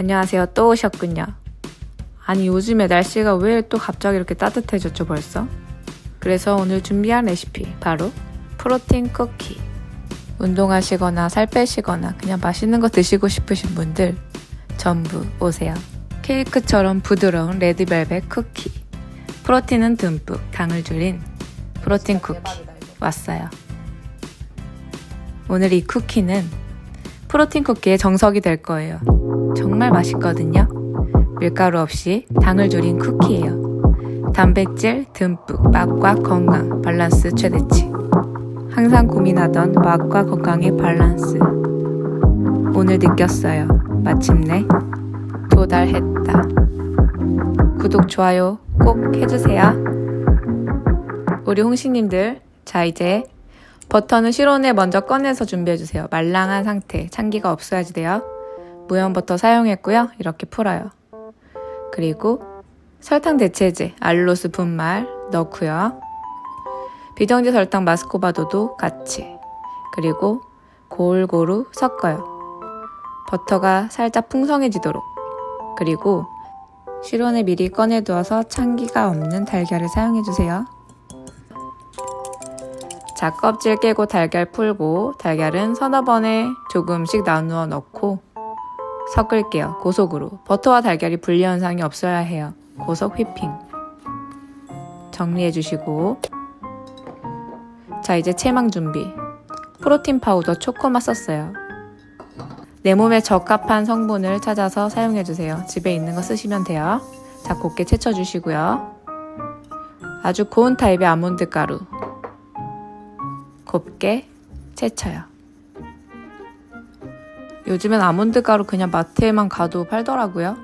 안녕하세요. 또 오셨군요. 아니, 요즘에 날씨가 왜 또 갑자기 이렇게 따뜻해졌죠, 벌써? 그래서 오늘 준비한 레시피, 바로 프로틴 쿠키. 운동하시거나 살 빼시거나 그냥 맛있는 거 드시고 싶으신 분들 전부 오세요. 케이크처럼 부드러운 레드벨벳 쿠키. 프로틴은 듬뿍, 당을 줄인 프로틴 쿠키. 왔어요. 오늘 이 쿠키는 프로틴 쿠키의 정석이 될 거예요. 정말 맛있거든요. 밀가루 없이 당을 줄인 쿠키예요. 단백질 듬뿍, 맛과 건강, 밸런스 최대치. 항상 고민하던 맛과 건강의 밸런스. 오늘 느꼈어요. 마침내 도달했다. 구독, 좋아요 꼭 해주세요. 우리 홍시님들, 자 이제 버터는 실온에 먼저 꺼내서 준비해주세요. 말랑한 상태, 찬기가 없어야지 돼요. 무염 버터 사용했고요. 이렇게 풀어요. 그리고 설탕 대체제, 알로스 분말 넣고요. 비정제 설탕 마스코바도도 같이. 그리고 골고루 섞어요. 버터가 살짝 풍성해지도록. 그리고 실온에 미리 꺼내두어서 찬기가 없는 달걀을 사용해주세요. 자, 껍질 깨고 달걀 풀고 달걀은 서너 번에 조금씩 나누어 넣고 섞을게요. 고속으로. 버터와 달걀이 분리 현상이 없어야 해요. 고속 휘핑. 정리해 주시고 자, 이제 체망 준비. 프로틴 파우더 초코맛 썼어요. 내 몸에 적합한 성분을 찾아서 사용해 주세요. 집에 있는 거 쓰시면 돼요. 자, 곱게 채쳐 주시고요. 아주 고운 타입의 아몬드 가루. 곱게 채쳐요. 요즘엔 아몬드 가루 그냥 마트에만 가도 팔더라고요.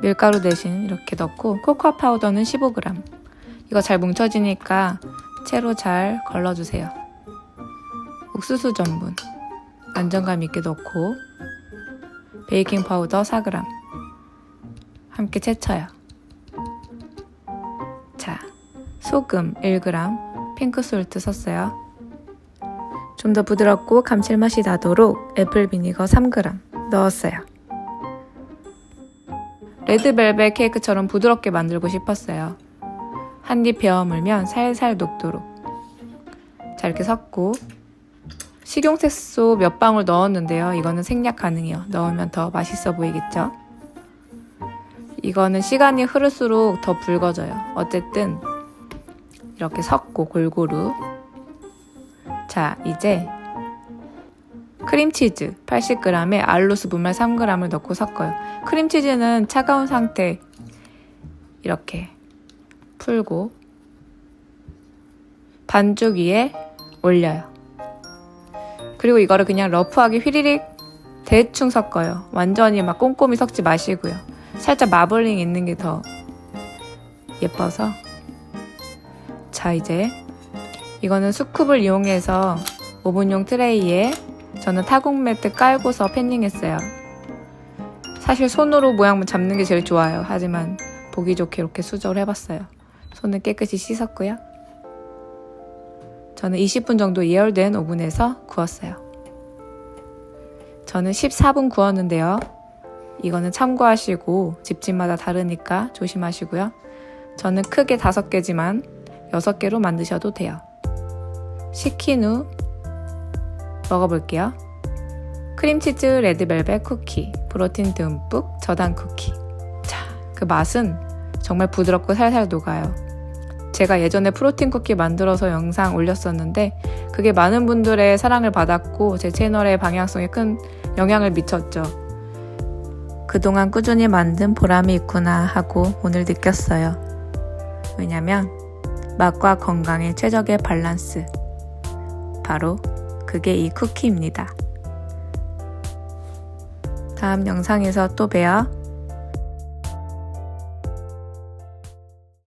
밀가루 대신 이렇게 넣고 코코아 파우더는 15g. 이거 잘 뭉쳐지니까 채로 잘 걸러주세요. 옥수수 전분 안정감 있게 넣고 베이킹 파우더 4g 함께 채쳐요. 자, 소금 1g, 핑크 솔트 썼어요. 좀 더 부드럽고 감칠맛이 나도록 애플 비니거 3g 넣었어요. 레드벨벳 케이크처럼 부드럽게 만들고 싶었어요. 한 입 베어 물면 살살 녹도록. 자, 이렇게 섞고 식용색소 몇 방울 넣었는데요. 이거는 생략 가능해요. 넣으면 더 맛있어 보이겠죠? 이거는 시간이 흐를수록 더 붉어져요. 어쨌든 이렇게 섞고 골고루 자, 이제 크림치즈 80g에 알로스 분말 3g을 넣고 섞어요. 크림치즈는 차가운 상태 이렇게 풀고 반죽 위에 올려요. 그리고 이거를 그냥 러프하게 휘리릭 대충 섞어요. 완전히 막 꼼꼼히 섞지 마시고요. 살짝 마블링 있는 게 더 예뻐서 자 이제 이거는 수쿱을 이용해서 오븐용 트레이에 저는 타국 매트 깔고서 팬닝했어요. 사실 손으로 모양 잡는 게 제일 좋아요. 하지만 보기 좋게 이렇게 수저를 해봤어요. 손을 깨끗이 씻었고요. 저는 20분 정도 예열된 오븐에서 구웠어요. 저는 14분 구웠는데요. 이거는 참고하시고 집집마다 다르니까 조심하시고요. 저는 크게 5개지만 6개로 만드셔도 돼요. 식힌 후 먹어볼게요. 크림치즈 레드벨벳 쿠키, 프로틴 듬뿍 저당 쿠키. 자, 그 맛은 정말 부드럽고 살살 녹아요. 제가 예전에 프로틴 쿠키 만들어서 영상 올렸었는데 그게 많은 분들의 사랑을 받았고 제 채널의 방향성에 큰 영향을 미쳤죠. 그동안 꾸준히 만든 보람이 있구나 하고 오늘 느꼈어요. 왜냐면 맛과 건강의 최적의 밸런스. 바로 그게 이 쿠키입니다. 다음 영상에서 또 봬요.